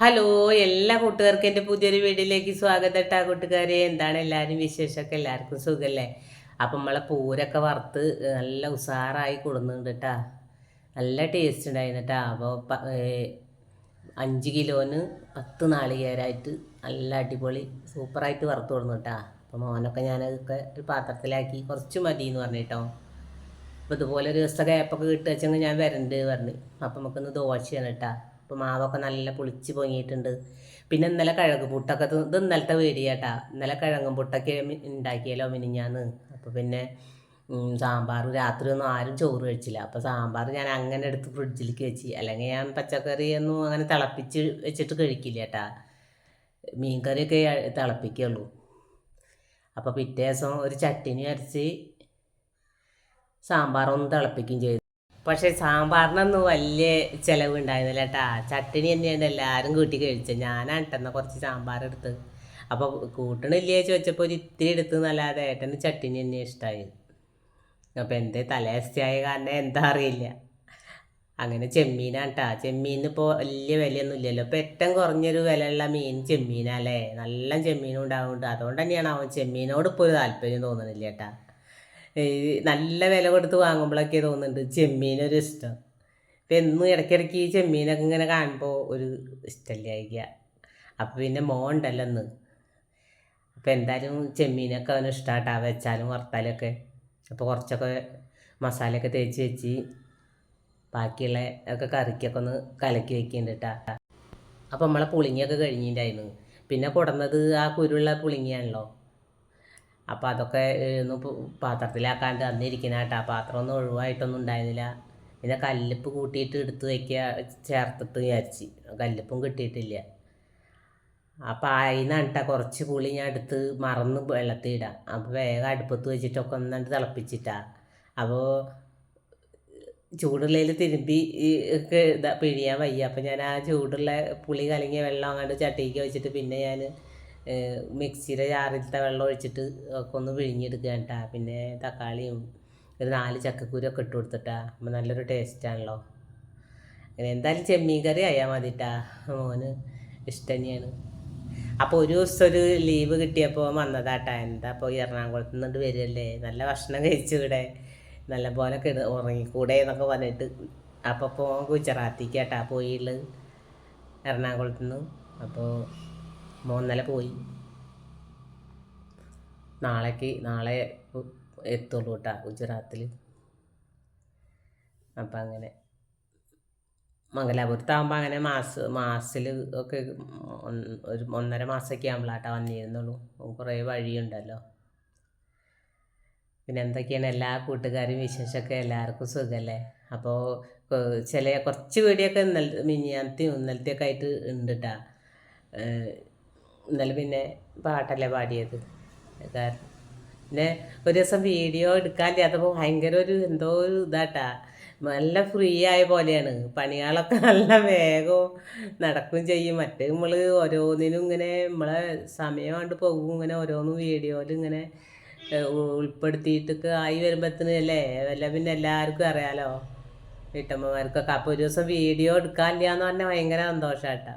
Hello എല്ലാ കൂട്ടുകാർക്കും എന്റെ പുതിയൊരു വീഡിയോയിലേക്ക് സ്വാഗതം ഇട്ടാ കൂട്ടുകാരെ. എന്താണ് എല്ലാവരും വിശേഷമൊക്കെ? എല്ലാവർക്കും സുഖമല്ലേ അപ്പം നമ്മളെ പൂരൊക്കെ വറുത്ത് നല്ല ഉഷാറായി കൊടുക്കുന്നുണ്ട് കേട്ടാ നല്ല ടേസ്റ്റ് ഉണ്ടായിരുന്നു കേട്ടാ അപ്പോൾ അഞ്ച് കിലോന് പത്ത് നാളികേരായിട്ട് നല്ല അടിപൊളി സൂപ്പറായിട്ട് വറുത്ത് കൊടുന്നു കേട്ടാ അപ്പോൾ മോനൊക്കെ ഞാനതൊക്കെ ഒരു പാത്രത്തിലാക്കി കുറച്ച് മതി എന്ന് പറഞ്ഞിട്ടോ അപ്പോൾ ഇതുപോലെ ഒരു ദിവസത്തെ ഗ്യാപ്പൊക്കെ കിട്ടുക വെച്ചെങ്കിൽ ഞാൻ വരണ്ട് പറഞ്ഞു. അപ്പം നമുക്കൊന്ന് ദോശയാണ് കേട്ടാ അപ്പോൾ മാവൊക്കെ നല്ല പുളിച്ച് പൊങ്ങിയിട്ടുണ്ട്. പിന്നെ ഇന്നലെ കിഴങ്ങ് പുട്ടൊക്കെ ഇത് ഇന്നലത്തെ വീടിയാട്ടാ ഇന്നലെ കിഴങ്ങും പുട്ടൊക്കെ ഉണ്ടാക്കിയാലോ മിനിഞ്ഞാന്ന്. അപ്പോൾ പിന്നെ സാമ്പാർ രാത്രി ഒന്നും ആരും ചോറ് കഴിച്ചില്ല. അപ്പോൾ സാമ്പാർ ഞാൻ അങ്ങനെ എടുത്ത് ഫ്രിഡ്ജിലേക്ക് വെച്ച്. അല്ലെങ്കിൽ ഞാൻ പച്ചക്കറി ഒന്നും അങ്ങനെ തിളപ്പിച്ച് വെച്ചിട്ട് കഴിക്കില്ല കേട്ടാ മീൻ കറിയൊക്കെ തിളപ്പിക്കുള്ളൂ. അപ്പോൾ പിറ്റേ ദിവസം ഒരു ചട്ടിനി അരച്ച് സാമ്പാറൊന്ന് തിളപ്പിക്കുകയും ചെയ്തു. പക്ഷേ സാമ്പാറിനൊന്നും വലിയ ചിലവ് ഉണ്ടായിരുന്നില്ല കേട്ടാ ചട്ടിനി തന്നെയാണ് എല്ലാവരും കൂട്ടി കഴിച്ചത് ഞാനാണ് ഇട്ടെന്ന കുറച്ച് സാമ്പാർ എടുത്ത്. അപ്പോൾ കൂട്ടണില്ലേ ചോദിച്ചപ്പോൾ ഒരു ഇത്തിരി എടുത്തു എന്നല്ലാതെ ഏട്ടന് ചട്ടിനി തന്നെ ഇഷ്ടമായി അപ്പോൾ എന്റെ തലേസ്റ്റായ കാരണം എന്താ അറിയില്ല. അങ്ങനെ ചെമ്മീനാണ് കേട്ടോ ചെമ്മീനിന് ഇപ്പോൾ വലിയ വിലയൊന്നും ഇല്ലല്ലോ. ഇപ്പോൾ ഏറ്റവും കുറഞ്ഞൊരു വിലയുള്ള മീൻ ചെമ്മീനല്ലേ നല്ല ചെമ്മീനും ഉണ്ടാവുന്നുണ്ട്. അതുകൊണ്ട് തന്നെയാണ് അവൻ ചെമ്മീനോട് ഇപ്പോൾ ഒരു താല്പര്യം തോന്നുന്നില്ല കേട്ടാ നല്ല വില കൊടുത്ത് വാങ്ങുമ്പോഴൊക്കെ തോന്നുന്നുണ്ട് ചെമ്മീനൊരു ഇഷ്ടം. ഇപ്പം എന്നും ഇടയ്ക്കിടയ്ക്ക് ഈ ചെമ്മീനൊക്കെ ഇങ്ങനെ കാണുമ്പോൾ ഒരു ഇഷ്ടമില്ലായിരിക്കുക അപ്പോൾ പിന്നെ മോൻ ഉണ്ടല്ലോ ഇന്ന്. അപ്പോൾ എന്തായാലും ചെമ്മീനൊക്കെ അവന് ഇഷ്ടമാട്ടാ വെച്ചാലും വറുത്താലൊക്കെ. അപ്പോൾ കുറച്ചൊക്കെ മസാലയൊക്കെ തേച്ച് വെച്ച് ബാക്കിയുള്ള ഒക്കെ കറിക്കൊക്കെ ഒന്ന് കലക്കി വെക്കുന്നുണ്ട് കേട്ടാ അപ്പോൾ നമ്മളെ പുളിങ്ങിയൊക്കെ കഴിഞ്ഞിട്ടുണ്ടായിരുന്നു പിന്നെ കൊടുന്നത് ആ കുരുള്ള പുളിങ്ങിയാണല്ലോ. അപ്പോൾ അതൊക്കെ ഒന്ന് പാത്രത്തിലാക്കാണ്ട് അന്നിരിക്കുന്ന കേട്ടോ പാത്രം ഒന്നും ഒഴിവായിട്ടൊന്നും ഉണ്ടായിരുന്നില്ല. പിന്നെ കല്ലുപ്പ് കൂട്ടിയിട്ട് എടുത്ത് വയ്ക്കുക ചേർത്തിട്ട് വിചാരിച്ച്. കല്ലുപ്പും കിട്ടിയിട്ടില്ല. അപ്പോൾ അതിനാണ് കേട്ടോ കുറച്ച് പുളി ഞാൻ എടുത്ത് മറന്ന് വെള്ളത്തിൽ ഇടാം. അപ്പോൾ വേഗം അടുപ്പത്ത് വെച്ചിട്ടൊക്കെ ഒന്നാണ്ട് തിളപ്പിച്ചിട്ടാ. അപ്പോൾ ചൂടുള്ളതിൽ തിരുമ്പി ഇതാ പിഴിയാൻ വയ്യ. അപ്പം ഞാൻ ആ ചൂടുള്ള പുളി കലങ്ങിയ വെള്ളം അങ്ങോട്ട് ചട്ടിക്ക് വെച്ചിട്ട് പിന്നെ ഞാൻ മിക്സിയുടെ ജാറിലത്തെ വെള്ളം ഒഴിച്ചിട്ട് ഒക്കെ ഒന്ന് പിഴിഞ്ഞെടുക്കുക കേട്ടാ. പിന്നെ തക്കാളിയും ഒരു നാല് ചക്കക്കുരൊക്കെ ഇട്ട് കൊടുത്തിട്ടാ. അപ്പം നല്ലൊരു ടേസ്റ്റാണല്ലോ അങ്ങനെ എന്തായാലും ചെമ്മീൻ കറി ആയാൽ മതിട്ടാ. മോന് ഇഷ്ടം തന്നെയാണ്. അപ്പോൾ ഒരു ദിവസം ഒരു ലീവ് കിട്ടിയപ്പോൾ വന്നതാട്ടാ. എന്താ അപ്പോൾ എറണാകുളത്ത് നിന്നിട്ട് വരികയല്ലേ? നല്ല ഭക്ഷണം കഴിച്ചു ഇവിടെ. നല്ല പോലെ കിട ഉറങ്ങിക്കൂടെ എന്നൊക്കെ പറഞ്ഞിട്ട്. അപ്പോൾ ഗുജറാത്തിക്കാട്ടാ പോയുള്ളത് എറണാകുളത്ത് നിന്ന്. അപ്പോൾ മൂന്നല പോയി. നാളേക്ക് നാളെ എത്തുള്ളൂ കേട്ടാ ഗുജറാത്തിൽ അപ്പം അങ്ങനെ. മംഗലാപുരത്താകുമ്പോൾ അങ്ങനെ മാസ മാസത്തിൽ ഒക്കെ ഒരു ഒന്നര മാസമൊക്കെ ആകുമ്പോഴാട്ടാ വന്നിരുന്നുള്ളൂ. കുറേ വഴിയുണ്ടല്ലോ. പിന്നെ എന്തൊക്കെയാണ് എല്ലാ കൂട്ടുകാരും വിശേഷമൊക്കെ എല്ലാവർക്കും സുഖമല്ലേ അപ്പോൾ ചില കുറച്ച് വീടിയൊക്കെ ഇന്നലെ മിനിയാനത്തെയും ഇന്നലത്തെയൊക്കെ ആയിട്ട് ഉണ്ട് കേട്ടാ ഇന്നലെ പിന്നെ പാട്ടല്ലേ പാടിയത്? പിന്നെ ഒരു ദിവസം വീഡിയോ എടുക്കാനില്ലാത്തപ്പോൾ ഭയങ്കര ഒരു എന്തോ ഒരു ഇതാട്ടാ. നല്ല ഫ്രീ ആയ പോലെയാണ്. പണികളൊക്കെ നല്ല വേഗവും നടക്കും ചെയ്യും. മറ്റേ നമ്മൾ ഓരോന്നിനും ഇങ്ങനെ നമ്മളെ സമയം കൊണ്ട് പോകും. ഇങ്ങനെ ഓരോന്നും വീഡിയോയിൽ ഇങ്ങനെ ഉൾപ്പെടുത്തിയിട്ടൊക്കെ ആയി വരുമ്പോഴത്തേന് അല്ലേ? വല്ല പിന്നെ എല്ലാവർക്കും അറിയാലോ വീട്ടമ്മമാർക്കൊക്കെ. അപ്പോൾ ഒരു ദിവസം വീഡിയോ എടുക്കാനില്ല എന്ന് പറഞ്ഞാൽ ഭയങ്കര സന്തോഷാട്ടാ.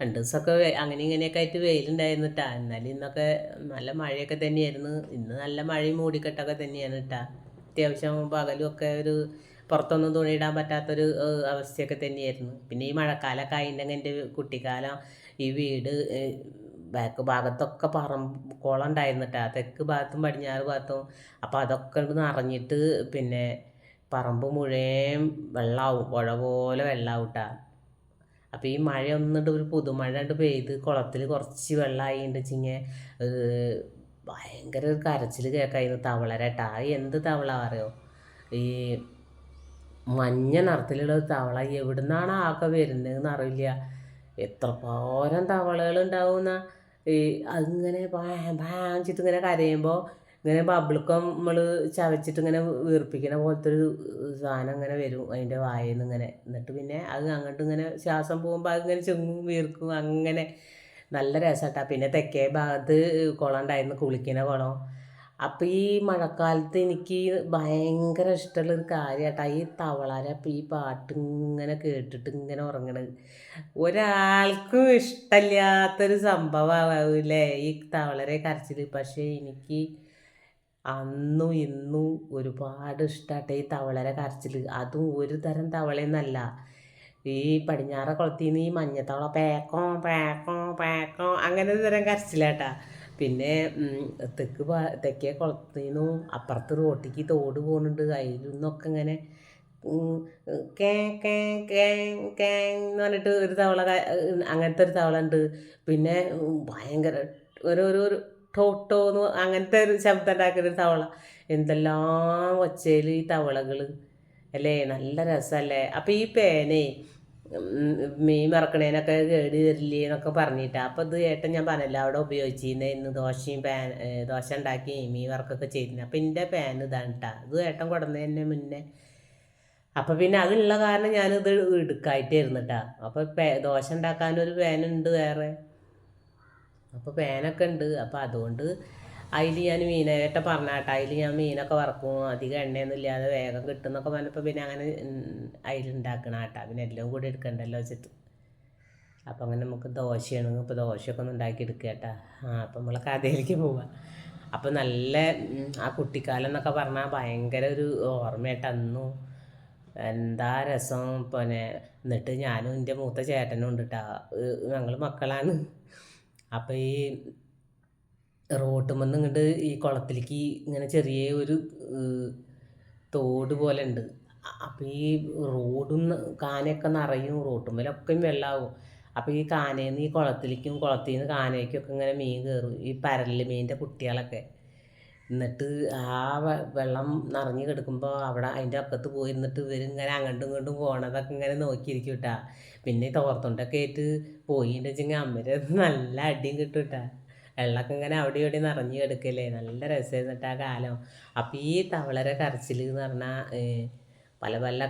രണ്ട് ദിവസമൊക്കെ അങ്ങനെ ഇങ്ങനെയൊക്കെ ആയിട്ട് വെയിലുണ്ടായിരുന്നു കേട്ടാ എന്നാലും ഇന്നൊക്കെ നല്ല മഴയൊക്കെ തന്നെയായിരുന്നു. ഇന്ന് നല്ല മഴയും മൂടിക്കെട്ടൊക്കെ തന്നെയാണ് കേട്ടാ അത്യാവശ്യം പകലും ഒക്കെ ഒരു പുറത്തൊന്നും തുണിയിടാൻ പറ്റാത്തൊരു അവസ്ഥയൊക്കെ തന്നെയായിരുന്നു. പിന്നെ ഈ മഴക്കാലമൊക്കെ ആയിട്ടുണ്ടെങ്കിൽ എന്റെ കുട്ടിക്കാലം ഈ വീട് ബാക്ക് ഭാഗത്തൊക്കെ പറമ്പ് കുളം ഉണ്ടായിരുന്നു കേട്ടാ തെക്ക് ഭാഗത്തും പടിഞ്ഞാറ് ഭാഗത്തും. അപ്പോൾ അതൊക്കെ നിറഞ്ഞിട്ട് പിന്നെ പറമ്പ് മുഴുവൻ വെള്ളമാവും പുഴ പോലെ വെള്ളമാവും കേട്ടാ അപ്പോൾ ഈ മഴ ഒന്നിട്ട് ഒരു പുതുമഴ പെയ്ത് കുളത്തിൽ കുറച്ച് വെള്ളമായിണ്ട് വെച്ചിങ്ങനെ ഭയങ്കര ഒരു കരച്ചിൽ കേൾക്കായിരുന്നു തവളരട്ടാ എന്ത് തവള പറയോ ഈ മഞ്ഞ നിറത്തിലുള്ള ഒരു തവള എവിടുന്നാണ് ആകെ വരുന്നതെന്ന് അറിയില്ല. എത്ര പോരം തവളകൾ ഉണ്ടാവുന്ന. ഈ അതിങ്ങനെ ഭാഞ്ചിട്ട് ഇങ്ങനെ കരയുമ്പോൾ ഇങ്ങനെ ബബിൾക്കം നമ്മൾ ചവച്ചിട്ട് ഇങ്ങനെ വീർപ്പിക്കുന്ന പോലത്തെ ഒരു സാധനം ഇങ്ങനെ വരും അതിന്റെ വായിൽ നിന്ന് ഇങ്ങനെ. എന്നിട്ട് പിന്നെ അത് അങ്ങോട്ട് ഇങ്ങനെ ശ്വാസം പോകുമ്പോൾ അതിങ്ങനെ ചെങ്ങും വീർക്കും. അങ്ങനെ നല്ല രസമാട്ടാ പിന്നെ തെക്കേ ഭാഗത്ത് കുളം ഉണ്ടായിരുന്നു കുളിക്കുന്ന കുളം. അപ്പം ഈ മഴക്കാലത്ത് എനിക്ക് ഭയങ്കര ഇഷ്ടമുള്ള ഒരു കാര്യമാട്ടാ ഈ തവളരപ്പം ഈ പാട്ട് ഇങ്ങനെ കേട്ടിട്ട് ഇങ്ങനെ ഉറങ്ങണത് ഒരാൾക്കും ഇഷ്ടമില്ലാത്തൊരു സംഭവമാവില്ലേ ഈ തവളരെ കരച്ചിൽ പക്ഷേ എനിക്ക് അന്നും ഇന്നും ഒരുപാട് ഇഷ്ടമാട്ടെ ഈ തവളരെ കരച്ചിൽ അതും ഒരു തരം തവളയെന്നല്ല ഈ പടിഞ്ഞാറ കുളത്തിൽ നിന്ന് ഈ മഞ്ഞത്തവള പേക്കോ പേക്കോ പേക്കോ അങ്ങനെ ഒരു തരം കരച്ചിലാട്ടാ. പിന്നെ തെക്ക് തെക്കേ കുളത്തിൽ നിന്നും അപ്പുറത്ത് റോട്ടിക്ക് തോട് പോകുന്നുണ്ട് അതിൽ നിന്നൊക്കെ ഇങ്ങനെ കേ കേ കേ കേ എന്ന് പറഞ്ഞിട്ട് ഒരു തവള അങ്ങനത്തെ ഒരു തവള ഉണ്ട്. പിന്നെ ഭയങ്കര ഒരു ഒരു ടോട്ടോ എന്ന് അങ്ങനത്തെ ഒരു ശബ്ദം ഉണ്ടാക്കുന്ന ഒരു തവള. എന്തെല്ലാം ഒച്ചയിൽ ഈ തവളകൾ അല്ലേ? നല്ല രസമല്ലേ? അപ്പം ഈ പേനേ മീൻ മറക്കണേനൊക്കെ കേടി തരില്ലേ എന്നൊക്കെ പറഞ്ഞിട്ടാ. അപ്പോൾ ഇത് ഏട്ടൻ ഞാൻ പറഞ്ഞില്ല അവിടെ ഉപയോഗിച്ചിരുന്നേ ഇന്ന് ദോശയും പാൻ ദോശ ഉണ്ടാക്കി മീൻ വറക്കൊക്കെ ചെയ്തിരുന്നു. അപ്പം എന്റെ പാൻ ഇതാണ് കേട്ടോ ഇത് ഏട്ടൻ കൊടുന്നതിന് മുന്നേ. അപ്പോൾ പിന്നെ അതുള്ള കാരണം ഞാനിത് എടുക്കായിട്ട് കേട്ടോ അപ്പോൾ ദോശ ഉണ്ടാക്കാനൊരു പാനുണ്ട് വേറെ. അപ്പോൾ പേനൊക്കെ ഉണ്ട്. അപ്പോൾ അതുകൊണ്ട് അതിൽ ഞാൻ മീനായിട്ട് പറഞ്ഞാട്ടെ. അതിൽ ഞാൻ മീനൊക്കെ വറക്കും. അധികം എണ്ണയൊന്നും ഇല്ലാതെ വേഗം കിട്ടുന്നൊക്കെ പറഞ്ഞപ്പോൾ പിന്നെ അങ്ങനെ അതിലുണ്ടാക്കണം ആട്ടാ പിന്നെ എല്ലാം കൂടി എടുക്കണ്ടല്ലോ വെച്ചിട്ട്. അപ്പോൾ അങ്ങനെ നമുക്ക് ദോശയാണ്. ഇപ്പോൾ ദോശയൊക്കെ ഒന്ന് ഉണ്ടാക്കി എടുക്കുക കേട്ടാ ആ അപ്പം നമ്മളെ കഥയിലേക്ക് പോവാം. അപ്പോൾ നല്ല ആ കുട്ടിക്കാലം എന്നൊക്കെ പറഞ്ഞാൽ ഭയങ്കര ഒരു ഓർമ്മയായിട്ട് അന്നും എന്താ രസം. പിന്നെ എന്നിട്ട് ഞാനും എന്റെ മൂത്ത ചേട്ടനും ഉണ്ട് കേട്ടോ ഞങ്ങൾ മക്കളാണ്. അപ്പോൾ ഈ റോട്ടുമെന്ന് ഇങ്ങോട്ട് ഈ കുളത്തിലേക്ക് ഇങ്ങനെ ചെറിയ ഒരു തോട് പോലെ ഉണ്ട് അപ്പോൾ ഈ റോഡും കാനയൊക്കെ നിറയും റോട്ടുമ്മലൊക്കെയും വെള്ളമാവും അപ്പോൾ ഈ കാനയിൽ നിന്ന് ഈ കുളത്തിലേക്കും കുളത്തിൽ നിന്ന് കാനയ്ക്കൊക്കെ ഇങ്ങനെ മീൻ കയറും ഈ പരൽ മീനിന്റെ കുട്ടികളൊക്കെ. എന്നിട്ട് ആ വെള്ളം നിറഞ്ഞു കിടക്കുമ്പോൾ അവിടെ അതിന്റെ അപ്പുറത്ത് പോയി ഇരുന്നിട്ട് ഇവരിങ്ങനെ അങ്ങോട്ടും ഇങ്ങോട്ടും പോണതൊക്കെ ഇങ്ങനെ നോക്കിയിരിക്കും കേട്ടാ പിന്നെ തോർത്തുണ്ടൊക്കെ ആയിട്ട് പോയിണ്ടെച്ചെങ്കിൽ അമ്മര് നല്ല അടിയും കിട്ടും കേട്ടാ വെള്ളമൊക്കെ ഇങ്ങനെ അവിടെ ഇവിടെ നിറഞ്ഞു കിടക്കല്ലേ? നല്ല രസമായിരുന്നു ആ കാലം. അപ്പം ഈ തവളര കരച്ചിൽ എന്ന് പറഞ്ഞാൽ പല പല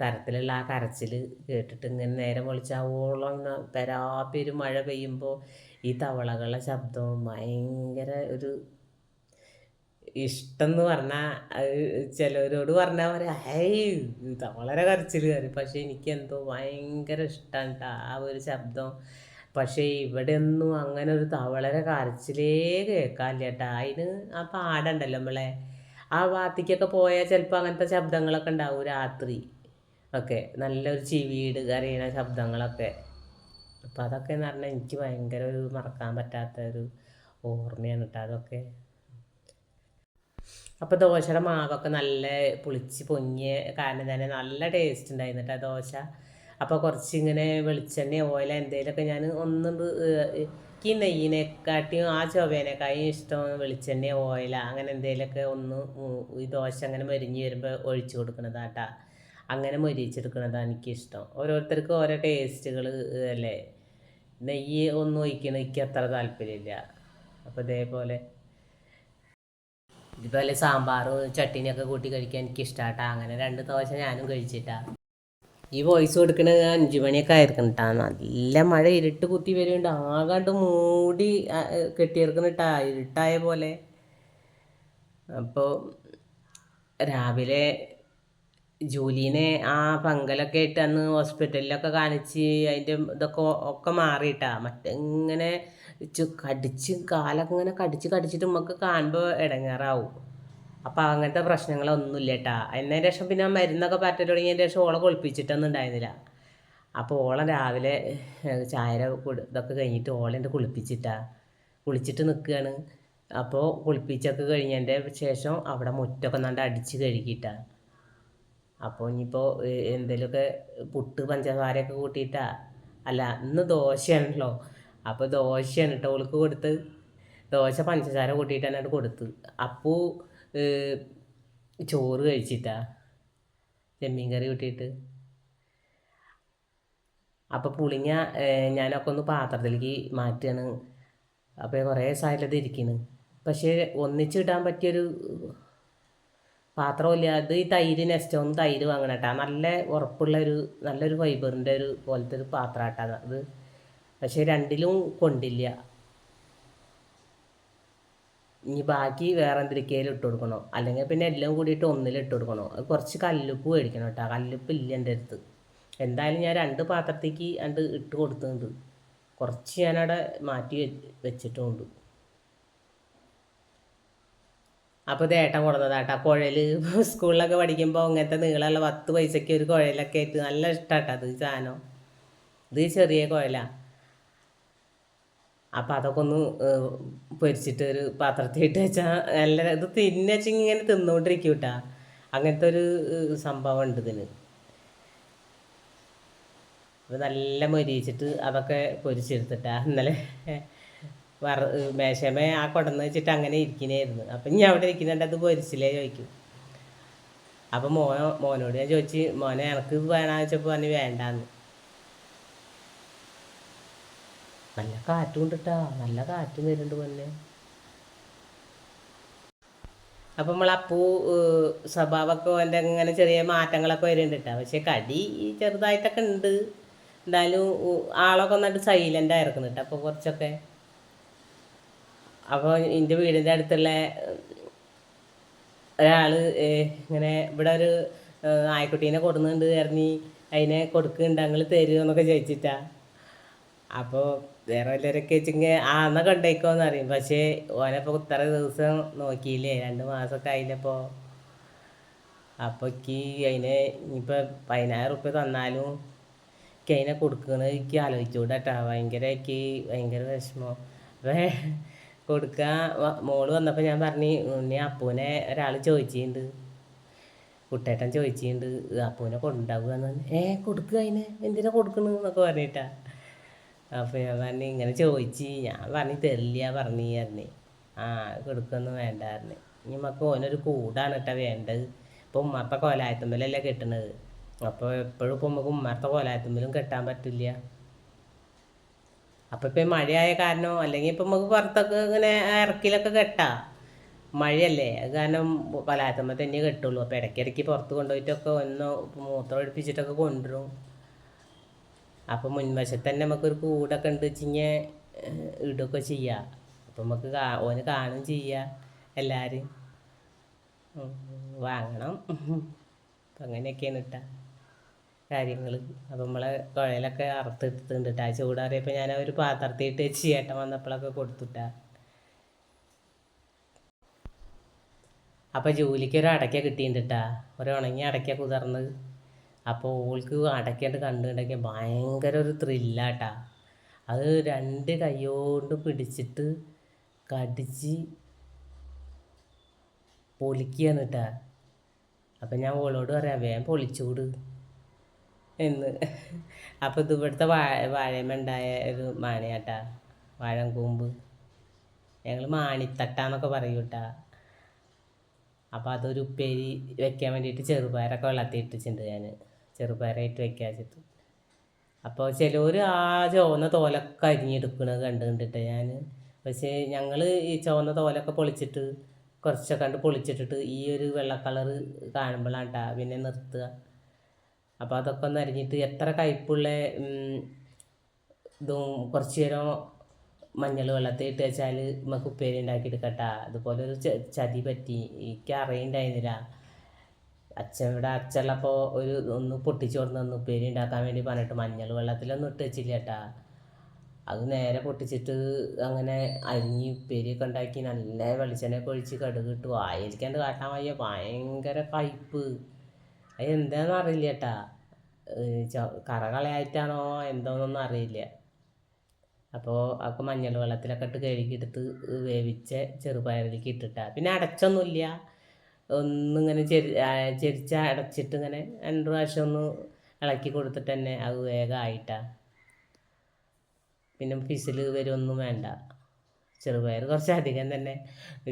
തരത്തിലുള്ള ആ കരച്ചിൽ കേട്ടിട്ട് ഇങ്ങനെ നേരം പൊളിച്ചാവോളം തരാപ്പൊരു മഴ പെയ്യുമ്പോൾ ഈ തവളകളുടെ ശബ്ദവും ഭയങ്കര ഒരു ഇഷ്ടം എന്ന് പറഞ്ഞാൽ ചിലവരോട് പറഞ്ഞാൽ പറയാം ഏയ് വളരെ കരച്ചിൽ കയറി പക്ഷേ എനിക്ക് എന്തോ ഭയങ്കര ഇഷ്ടമാണ് ആ ഒരു ശബ്ദം. പക്ഷേ ഇവിടെയൊന്നും അങ്ങനെ ഒരു തവളരെ കരച്ചിലേ കേൾക്കാനില്ല കേട്ടോ അതിന് ആ പാടുണ്ടല്ലോ നമ്മളെ. ആ ഭാഗത്തേക്കൊക്കെ പോയാൽ ചിലപ്പോൾ അങ്ങനത്തെ ശബ്ദങ്ങളൊക്കെ ഉണ്ടാവും രാത്രി. ഒക്കെ നല്ലൊരു ചിവീട് കരയണ ശബ്ദങ്ങളൊക്കെ. അപ്പോൾ അതൊക്കെ എന്ന് പറഞ്ഞാൽ എനിക്ക് ഭയങ്കര ഒരു മറക്കാൻ പറ്റാത്ത ഒരു ഓർമ്മയാണ് കേട്ടോ അതൊക്കെ. അപ്പോൾ ദോശയുടെ മാവൊക്കെ നല്ല പുളിച്ച് പൊങ്ങിയ കാരണം തന്നെ നല്ല ടേസ്റ്റ് ഉണ്ടായിരുന്നു ദോശ. അപ്പോൾ കുറച്ച് ഇങ്ങനെ വെളിച്ചെണ്ണ ഓയില എന്തെങ്കിലുമൊക്കെ ഞാൻ ഒന്ന് ഈ നെയ്യിനെക്കാട്ടിയും ആ ചൊവേനെക്കാട്ടിയും ഇഷ്ടം വെളിച്ചെണ്ണ ഓയില അങ്ങനെ എന്തെങ്കിലുമൊക്കെ ഒന്ന് ഈ ദോശ അങ്ങനെ മരിഞ്ഞ് വരുമ്പോൾ ഒഴിച്ചു കൊടുക്കുന്നതാട്ടാ അങ്ങനെ മൊരിച്ചെടുക്കുന്നതാണ് എനിക്കിഷ്ടം. ഓരോരുത്തർക്ക് ഓരോ ടേസ്റ്റുകൾ അല്ലേ? നെയ്യ് ഒന്നും ഒഴിക്കണ എനിക്ക് അത്ര താല്പര്യമില്ല. അപ്പോൾ ഇതേപോലെ ഇതുപോലെ സാമ്പാറും ചട്ടിനിയൊക്കെ കൂട്ടി കഴിക്കാൻ എനിക്ക് ഇഷ്ടാട്ടാ അങ്ങനെ രണ്ട് ദോശ ഞാനും കഴിച്ചിട്ടാ. ഈ വോയിസ് കൊടുക്കണത് അഞ്ചു മണിയൊക്കെ ആയിരിക്കണം നല്ല മഴ ഇരുട്ട് കുത്തി വരുന്നുണ്ട്. ആകാണ്ട് മൂടി കെട്ടിയിറക്കുന്നിട്ടാ ഇരുട്ടായ പോലെ. അപ്പോൾ രാവിലെ ജോലീനെ ആ പങ്കലൊക്കെ ആയിട്ട് അന്ന് ഹോസ്പിറ്റലിലൊക്കെ കാണിച്ച് അതിന്റെ ഇതൊക്കെ ഒക്കെ മാറിയിട്ടാ. മറ്റെങ്ങനെ കടിച്ച് കാലൊക്കെ ഇങ്ങനെ കടിച്ച് കടിച്ചിട്ട് നമുക്ക് കാണുമ്പോൾ ഇടങ്ങാറാവും അപ്പോൾ അങ്ങനത്തെ പ്രശ്നങ്ങളൊന്നും ഇല്ല കേട്ടാ അതിന് ശേഷം പിന്നെ മരുന്നൊക്കെ പറ്റൽ തുടങ്ങിയതിന് ശേഷം ഓളെ കുളിപ്പിച്ചിട്ടൊന്നും ഉണ്ടായിരുന്നില്ല. അപ്പോൾ ഓളെ രാവിലെ ചായര ഇതൊക്കെ കഴിഞ്ഞിട്ട് ഓളെ എന്റെ കുളിപ്പിച്ചിട്ടാ. കുളിച്ചിട്ട് നിൽക്കുകയാണ് അപ്പോൾ കുളിപ്പിച്ചൊക്കെ കഴിഞ്ഞതിന്റെ ശേഷം അവിടെ മുറ്റൊക്കെ നല്ല അടിച്ച് കഴുകിയിട്ടാ. അപ്പോൾ ഇനിയിപ്പോൾ എന്തെങ്കിലുമൊക്കെ പുട്ട് പഞ്ചസാരയൊക്കെ കൂട്ടിയിട്ടാ. അല്ല ഇന്ന് ദോശയാണല്ലോ. അപ്പോൾ ദോശയാണ് കേട്ടോ ഓൾക്ക് കൊടുത്ത്. ദോശ പഞ്ചസാര കൂട്ടിയിട്ടാണ് കൊടുത്ത്. അപ്പോൾ ചോറ് കഴിച്ചിട്ടാ. ചെമ്മീൻ കറി കൂട്ടിയിട്ട്. അപ്പോൾ പുളിങ്ങ ഞാനൊക്കെ ഒന്ന് പാത്രത്തിലേക്ക് മാറ്റുകയാണ് അപ്പോൾ കുറേ ദിവസമായില്ലത് ഇരിക്കുന്നു പക്ഷേ ഒന്നിച്ചിടാൻ പറ്റിയൊരു പാത്രമില്ല അത് ഈ തൈര് നെസ്റ്റ് ഒന്ന് തൈര് വാങ്ങണം കേട്ടോ നല്ല ഉറപ്പുള്ള ഒരു നല്ലൊരു ഫൈബറിന്റെ ഒരു പോലത്തെ ഒരു പാത്രം കേട്ടോ അത് പക്ഷേ രണ്ടിലും കൊണ്ടില്ല. ഇനി ബാക്കി വേറെ എന്തിരിക്കയിൽ ഇട്ട് കൊടുക്കണോ? അല്ലെങ്കിൽ പിന്നെ എല്ലാം കൂടിയിട്ട് ഒന്നിൽ ഇട്ട് കൊടുക്കണോ. അത് കുറച്ച് കല്ലുപ്പ് മേടിക്കണം കേട്ടോ കല്ലുപ്പ് ഇല്ല എന്റെ അടുത്ത്. എന്തായാലും ഞാൻ രണ്ട് പാത്രത്തേക്ക് അത് ഇട്ട് കൊടുത്തിട്ടുണ്ട് കുറച്ച് ഞാനവിടെ മാറ്റി വെച്ചിട്ടുമുണ്ട് അപ്പോൾ ഇത് ഏട്ടൻ കൊടുത്തതാട്ടാ കുഴൽ സ്കൂളിലൊക്കെ പഠിക്കുമ്പോൾ ഇങ്ങനത്തെ നീളമുള്ള പത്ത് പൈസയ്ക്ക് ഒരു കുഴലൊക്കെ ആയിട്ട് നല്ല ഇഷ്ടമാട്ടോ അത് സാധനം. ഇത് ചെറിയ കുഴലാണ് അപ്പം അതൊക്കെ ഒന്ന് പൊരിച്ചിട്ട് ഒരു പാത്രത്തിൽ ഇട്ട് വെച്ചാൽ നല്ല ഇത് തിന്നച്ചിങ് ഇങ്ങനെ തിന്നുകൊണ്ടിരിക്കും കേട്ടാ അങ്ങനത്തെ ഒരു സംഭവം ഉണ്ട് ഇതിന്. അപ്പോൾ നല്ല മൊരിയിച്ചിട്ട് അതൊക്കെ പൊരിച്ചെടുത്തിട്ടാ ഇന്നലെ. വറ മേശമേ ആ കൊടന്ന് വെച്ചിട്ട് അങ്ങനെ ഇരിക്കണേയിരുന്നു. അപ്പം ഞാൻ അവിടെ ഇരിക്കുന്നുണ്ട് അത് പൊരിച്ചില്ലേ ചോദിക്കും. അപ്പം മോൻ മോനോട് ഞാൻ ചോദിച്ച് മോനെ എനിക്ക് വേണമെന്ന് വെച്ചപ്പോൾ പറഞ്ഞു വേണ്ടാന്ന്. നല്ല കാറ്റും കൊണ്ടിട്ടാ നല്ല കാറ്റും വരുന്നുണ്ട് പൊന്നെ. അപ്പം നമ്മൾ അപ്പൂ സ്വഭാവമൊക്കെ എന്റെ ഇങ്ങനെ ചെറിയ മാറ്റങ്ങളൊക്കെ വരുന്നുണ്ട് കേട്ടോ പക്ഷെ കടി ചെറുതായിട്ടൊക്കെ ഉണ്ട് എന്തായാലും ആളൊക്കെ ഒന്നായിട്ട് സൈലന്റ് ആയിരിക്കുന്നു അപ്പോൾ കുറച്ചൊക്കെ. അപ്പോൾ എന്റെ വീടിന്റെ അടുത്തുള്ള ഒരാൾ ഇങ്ങനെ ഇവിടെ ഒരു നായ്ക്കുട്ടീനെ കൊടുക്കുന്നുണ്ട് ഇറങ്ങി അതിനെ കൊടുക്കുന്നുണ്ട് ഞങ്ങൾ എന്നൊക്കെ ചോദിച്ചിട്ടാ. അപ്പോൾ വേറെ വല്ലവരൊക്കെ വെച്ചിങ്ങനെ ആ എന്നാൽ കണ്ടേക്കോന്ന് അറിയും പക്ഷേ ഓനപ്പോൾ ഇത്ര ദിവസം നോക്കിയില്ലേ രണ്ട് മാസമൊക്കെ ആയില്ലപ്പോൾ അപ്പോൾ എനിക്ക് അതിനെ ഇനിയിപ്പോൾ പതിനായിരം റുപ്യ തന്നാലും എനിക്ക് അതിനെ കൊടുക്കണത് എനിക്ക് ആലോചിച്ചുകൂടാട്ടാ. ഭയങ്കര എനിക്ക് ഭയങ്കര വിഷമം. അപ്പോൾ കൊടുക്കാൻ മോൾ വന്നപ്പോൾ ഞാൻ പറഞ്ഞു ഉണ്ണി അപ്പൂനെ ഒരാൾ ചോദിച്ചിട്ടുണ്ട്. കുട്ടേട്ടൻ ചോദിച്ചിട്ടുണ്ട് അപ്പൂനെ കൊണ്ടുണ്ടാവുക ഏ കൊടുക്കുക അതിന്. എന്തിനാ കൊടുക്കണു? എന്നൊക്കെ പറഞ്ഞിട്ടാ. അപ്പോൾ ഞാൻ പറഞ്ഞു ഇങ്ങനെ ചോദിച്ച്. ഞാൻ പറഞ്ഞു തരില്ല പറഞ്ഞു പറഞ്ഞു. ആ കൊടുക്കൊന്നും വേണ്ട പറഞ്ഞു. ഇനി നമുക്ക് ഓനൊരു കൂടാണ് കേട്ടോ വേണ്ടത്. ഇപ്പോൾ ഉമ്മാർത്ത കോലായത്തുമ്പലല്ലേ കെട്ടണത്. അപ്പോൾ എപ്പോഴും ഇപ്പോൾ നമുക്ക് ഉമ്മാർത്ത കോലായത്തുമ്പലും കെട്ടാൻ പറ്റില്ല. അപ്പോൾ ഇപ്പം മഴയായ കാരണോ അല്ലെങ്കിൽ ഇപ്പം നമുക്ക് പുറത്തൊക്കെ ഇങ്ങനെ ഇറക്കിലൊക്കെ കെട്ടാം? മഴയല്ലേ അത് കാരണം കലാത്തമ്മ തന്നെ കെട്ടുള്ളൂ. അപ്പോൾ ഇടയ്ക്കിടയ്ക്ക് പുറത്ത് കൊണ്ടുപോയിട്ടൊക്കെ ഒന്ന് മൂത്രം ഒഴിപ്പിച്ചിട്ടൊക്കെ കൊണ്ടുവരും. അപ്പോൾ മുൻവശത്ത് തന്നെ നമുക്കൊരു കൂടൊക്കെ ഉണ്ട് വെച്ചിങ്ങനെ ഇടുകയൊക്കെ ചെയ്യാം. അപ്പം നമുക്ക് കാ ഓന് കാണും ചെയ്യാം എല്ലാവരും വാങ്ങണം. അങ്ങനെയൊക്കെയാണ് ഇട്ട കാര്യങ്ങൾ അപ്പം നമ്മളെ കുഴലൊക്കെ അറുത്തെടുത്തിട്ടുണ്ട് കേട്ടോ ചൂടാറിയപ്പോൾ ഞാൻ ഒരു പാത്രത്തിയിട്ട് വെച്ച് ചേട്ടൻ വന്നപ്പോഴൊക്കെ കൊടുത്തുട്ടാ. അപ്പോൾ ജോലിക്ക് ഒരു അടയ്ക്ക കിട്ടിയിട്ടുണ്ട് കേട്ടാ ഒരു ഉണങ്ങിയ അടയ്ക്ക കുതിർന്ന്. അപ്പോൾ ഓൾക്ക് അടയ്ക്കണ്ട് കണ്ടുണ്ടെങ്കിൽ ഭയങ്കര ഒരു ത്രില്ലാട്ടാ അത് രണ്ട് കൈയോണ്ട് പിടിച്ചിട്ട് കടിച്ച് പൊളിക്കുകയാണ് കേട്ടാ അപ്പം ഞാൻ ഓളോട് പറയാം വേഗം പൊളിച്ചൂട്. എന്ന്. അപ്പോൾ ഇത് ഇവിടുത്തെ വാഴ വാഴയുമുണ്ടായ ഒരു മാണിയാട്ടാ വാഴങ്കൂമ്പ് ഞങ്ങൾ മാണിത്തട്ടാന്നൊക്കെ പറയും കേട്ടാ. അപ്പോൾ അതൊരു ഉപ്പേരി വെക്കാൻ വേണ്ടിയിട്ട് ചെറുപയറൊക്കെ വെള്ളത്തിൽ ഇട്ടിട്ടുണ്ട് ഞാൻ ചെറുപയറായിട്ട് വെക്കാൻ വെച്ചിട്ട്. അപ്പോൾ ചിലർ ആ ചുവന്ന തോലൊക്കെ അരിഞ്ഞെടുക്കണത് കണ്ട് കണ്ടിട്ട് ഞാൻ പക്ഷേ ഞങ്ങൾ ഈ ചുവന്ന തോലൊക്കെ പൊളിച്ചിട്ട് കുറച്ചൊക്കെ കണ്ട് പൊളിച്ചിട്ടിട്ട് ഈ ഒരു വെള്ള കളറ് കാണുമ്പോഴാണ് പിന്നെ നിർത്തുക. അപ്പോൾ അതൊക്കെ ഒന്ന് അരിഞ്ഞിട്ട് എത്ര കയ്പുള്ള ഇതും കുറച്ച് നേരം മഞ്ഞൾ വെള്ളത്തിൽ ഇട്ട് വെച്ചാൽ നമുക്ക് ഉപ്പേരി ഉണ്ടാക്കി എടുക്കട്ടാ. അതുപോലെ ഒരു ചതി പറ്റി. എനിക്ക് അറിയണ്ടായിരുന്നില്ല. അച്ഛൻ ഇവിടെ അച്ഛനുള്ളപ്പോൾ ഒരു ഒന്ന് പൊട്ടിച്ചു കൊടുത്ത് ഒന്ന് ഉപ്പേരി ഉണ്ടാക്കാൻ വേണ്ടി പറഞ്ഞിട്ട് മഞ്ഞൾ വെള്ളത്തിലൊന്നും ഇട്ട് വെച്ചില്ല കേട്ടാ അത് നേരെ പൊട്ടിച്ചിട്ട് അങ്ങനെ അരിഞ്ഞ് ഉപ്പേരിയൊക്കെ ഉണ്ടാക്കി നല്ല വെളിച്ചെണ്ണയൊക്കെ ഒഴിച്ച് കടുക് ഇട്ട്. വായിരിക്കാണ്ട് കാട്ടാൻ വയ്യ. ഭയങ്കര കയ്പ്പ്. അത് എന്താണെന്ന് അറിയില്ല കേട്ടാ കറ കളയായിട്ടാണോ എന്തോന്നൊന്നും അറിയില്ല. അപ്പോൾ അപ്പൊ മഞ്ഞൾ വെള്ളത്തിലൊക്കെ ഇട്ട് കഴുകിയെടുത്ത് വേവിച്ച ചെറുപയറിലേക്ക് ഇട്ടിട്ടാ. പിന്നെ അടച്ചൊന്നുമില്ല ഒന്നിങ്ങനെ ചെരി ചെരിച്ച അടച്ചിട്ട് ഇങ്ങനെ രണ്ട് പ്രാവശ്യം ഒന്ന് ഇളക്കി കൊടുത്തിട്ട് തന്നെ അത് വേഗം ആയിട്ടാ. പിന്നെ ഫിസിൽ വരുമൊന്നും വേണ്ട. ചെറുപയർ കുറച്ചധികം തന്നെ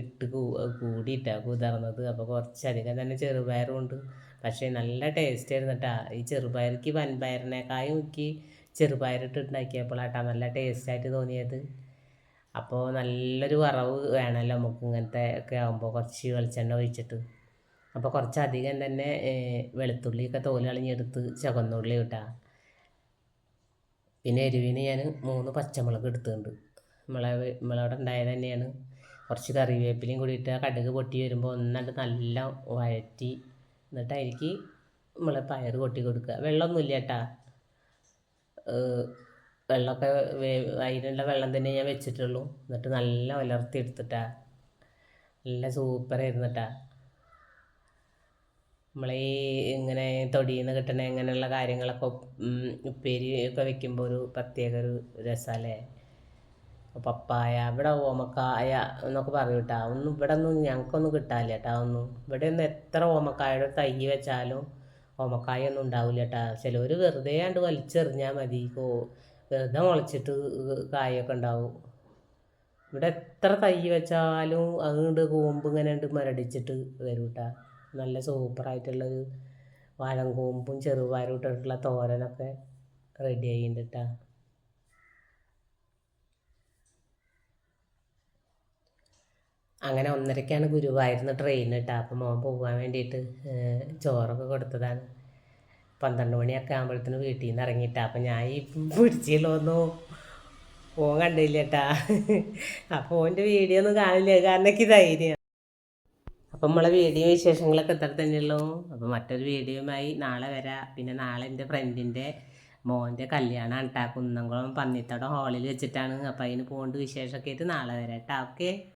ഇട്ട് കൂ കൂടിയിട്ടാ കുതിർന്നത്. അപ്പോൾ കുറച്ചധികം തന്നെ ചെറുപയറും ഉണ്ട്. പക്ഷേ നല്ല ടേസ്റ്റ് ആയിരുന്നു കേട്ടാ ഈ ചെറുപയർക്ക് വൻപയറിനേക്കാളും എനിക്ക് ചെറുപയറിട്ടുണ്ടാക്കിയപ്പോഴാട്ടാ നല്ല ടേസ്റ്റായിട്ട് തോന്നിയത്. അപ്പോൾ നല്ലൊരു വറവ് വേണമല്ലോ നമുക്ക് ഇങ്ങനത്തെ ഒക്കെ ആകുമ്പോൾ കുറച്ച് വെളിച്ചെണ്ണ ഒഴിച്ചിട്ട്. അപ്പോൾ കുറച്ചധികം തന്നെ വെളുത്തുള്ളിയൊക്കെ തോൽ കളഞ്ഞെടുത്ത് ചുവന്നുള്ളി ഇട്ടാ. പിന്നെ എരിവിന് ഞാൻ മൂന്ന് പച്ചമുളക് എടുത്തുണ്ട് നമ്മളെ നമ്മളവിടെ ഉണ്ടായത് തന്നെയാണ്. കുറച്ച് കറിവേപ്പിലയും കൂടി ഇട്ട് കടുക് പൊട്ടി വരുമ്പോൾ ഒന്നാണ്ട് നല്ല വഴറ്റി എന്നിട്ട് അതിലേക്ക് നമ്മൾ പയർ കൊട്ടി കൊടുക്കുക. വെള്ളമൊന്നുമില്ല കേട്ടാ. വെള്ളമൊക്കെ അതിനുള്ള വെള്ളം തന്നെ ഞാൻ വെച്ചിട്ടുള്ളൂ. എന്നിട്ട് നല്ല ഉലർത്തി എടുത്തിട്ടാ. നല്ല സൂപ്പറായിരുന്നു കേട്ടാ. നമ്മളീ ഇങ്ങനെ തൊടിയിൽ നിന്ന് കിട്ടണ ഇങ്ങനെയുള്ള കാര്യങ്ങളൊക്കെ ഉപ്പേരി ഒക്കെ വെക്കുമ്പോൾ ഒരു പ്രത്യേക ഒരു രസമല്ലേ? പപ്പായ ഇവിടെ ഓമക്കായ എന്നൊക്കെ പറയും കേട്ടോ. ഒന്നും ഇവിടെ ഒന്നും ഞങ്ങൾക്കൊന്നും കിട്ടാനില്ല കേട്ടോ ഒന്നും ഇവിടെ ഒന്നും എത്ര ഓമക്കായയുടെ തൈ വെച്ചാലും ഓമക്കായ ഒന്നും ഉണ്ടാവില്ല കേട്ടോ. ചിലവർ വെറുതെ കണ്ട് വലിച്ചെറിഞ്ഞാൽ മതി. കോ വെറുതെ മുളച്ചിട്ട് കായൊക്കെ ഉണ്ടാവും. ഇവിടെ എത്ര തൈ വെച്ചാലും അതുകൊണ്ട് കൂമ്പ് ഇങ്ങനെ ഉണ്ട് മരടിച്ചിട്ട് വരും കേട്ടോ. നല്ല സൂപ്പറായിട്ടുള്ളൊരു വാഴങ്കൂമ്പും ചെറുപയറും ഇട്ടിട്ടുള്ള തോരനൊക്കെ റെഡി ആയിട്ടുണ്ട് കേട്ടോ. അങ്ങനെ ഒന്നരക്കാണ് ഗുരുവായിരുന്ന ട്രെയിൻ കേട്ടോ അപ്പം മോൻ പോകാൻ വേണ്ടിയിട്ട് ചോറൊക്കെ കൊടുത്തതാണ്. പന്ത്രണ്ട് മണിയൊക്കെ ആകുമ്പോഴത്തേന് വീട്ടിൽ നിന്ന് ഇറങ്ങിയിട്ടാ. അപ്പം ഞാൻ ഈ പിടിച്ചില്ലോന്നു? ഓൻ കണ്ടില്ല കേട്ടാ അപ്പോൾ ഓന്റെ വീഡിയോ ഒന്നും കാണില്ല. കാരണം എനിക്ക് ധൈര്യം. അപ്പം നമ്മളെ വീഡിയോ വിശേഷങ്ങളൊക്കെ എത്ര തന്നെയുള്ളൂ അപ്പം മറ്റൊരു വീഡിയോയുമായി നാളെ വരാം. പിന്നെ നാളെ എന്റെ ഫ്രണ്ടിന്റെ മോന്റെ കല്യാണം കേട്ടോ കുന്നംകുളം പന്നിത്തടം ഹാളിൽ വെച്ചിട്ടാണ്. അപ്പം അതിന് പോകേണ്ട വിശേഷമൊക്കെ ആയിട്ട് നാളെ വരാം കേട്ടോ ഓക്കെ